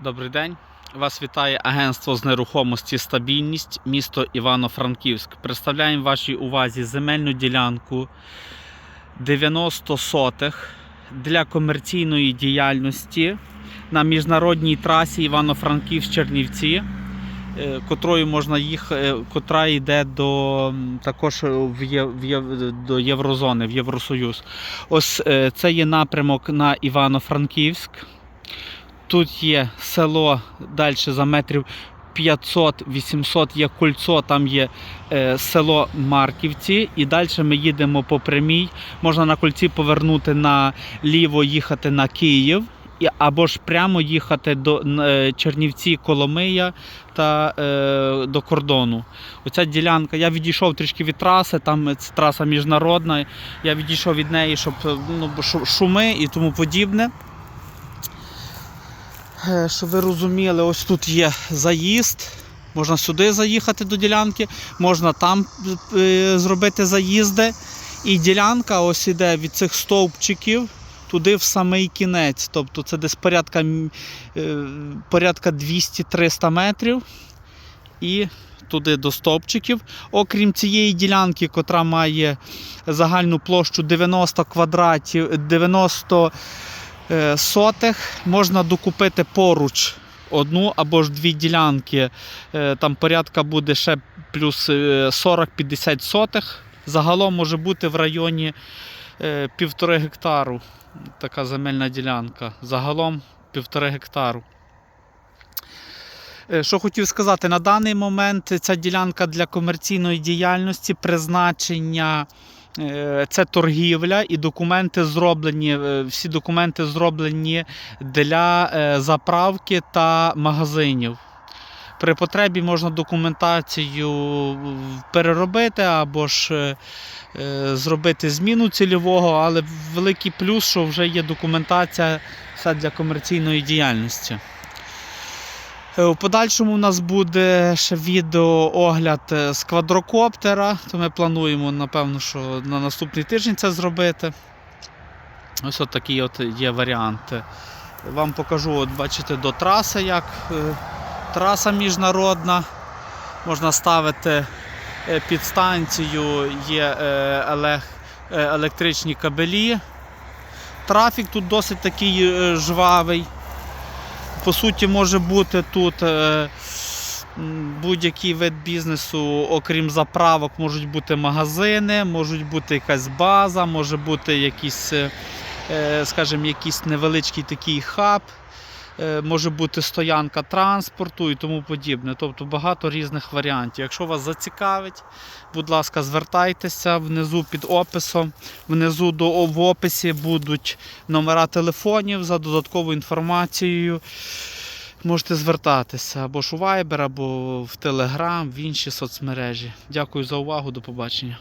Добрий день. Вас вітає агентство з нерухомості Стабільність, місто Івано-Франківськ. Представляємо вашій увазі земельну ділянку 90 сотих для комерційної діяльності на міжнародній трасі Івано-Франківськ-Чернівці, е, котрою можна їхати, котра йде до також в Є- в Є- до Єврозони, в Євросоюз. Ось е, це є напрямок на Івано-Франківськ. Тут є село далі за метрів 500-800 є кольцо, там є е, село Марківці. І далі ми їдемо по прямій. Можна на кольці повернути наліво, їхати на Київ. Або ж прямо їхати до е, Чернівці, Коломия та е, до кордону. Оця ділянка. Я відійшов трішки від траси, там це траса міжнародна. Я відійшов від неї, щоб е, ну, шуми і тому подібне. Е, Щоб ви розуміли, ось тут є заїзд. Можна сюди заїхати до ділянки, можна там е, зробити заїзди. І ділянка ось іде від цих стовпчиків туди в самий кінець. Тобто це десь порядка, е, порядка 200-300 метрів. І туди до стовпчиків. Окрім цієї ділянки, котра має загальну площу 90 квадратів, 90 е, сотих можна докупити поруч одну або ж дві ділянки. Е, Там порядка буде ще плюс е, 40-50 сотих. Загалом може бути в районі е, півтори гектару. Така земельна ділянка. Загалом півтори гектару. Е, Що хотів сказати, на даний момент ця ділянка для комерційної діяльності призначення Е, Це торгівля і документи зроблені. е, Всі документи зроблені для е, заправки та магазинів. При потребі можна документацію переробити або ж е, е, зробити зміну цільового, але великий плюс, що вже є документація для комерційної діяльності. Е, У подальшому у нас буде ще відеоогляд е, з квадрокоптера, то ми плануємо, напевно, що на наступний тиждень це зробити. Ось от такий от є варіант. Вам покажу, от бачите, до траси, як е, траса міжнародна. Можна ставити е, під станцію, є е, е, електричні кабелі. Трафік тут досить такий е, жвавий. По суті, може бути тут е, будь-який вид бізнесу, окрім заправок, можуть бути магазини, можуть бути якась база, може бути якийсь, е, е, скажімо, якийсь невеличкий такий хаб, може бути стоянка транспорту і тому подібне. Тобто багато різних варіантів. Якщо вас зацікавить, будь ласка, звертайтеся внизу під описом. Внизу до, в описі будуть номера телефонів за додатковою інформацією. Можете звертатися або ж у Viber, або в Telegram, в інші соцмережі. Дякую за увагу, до побачення.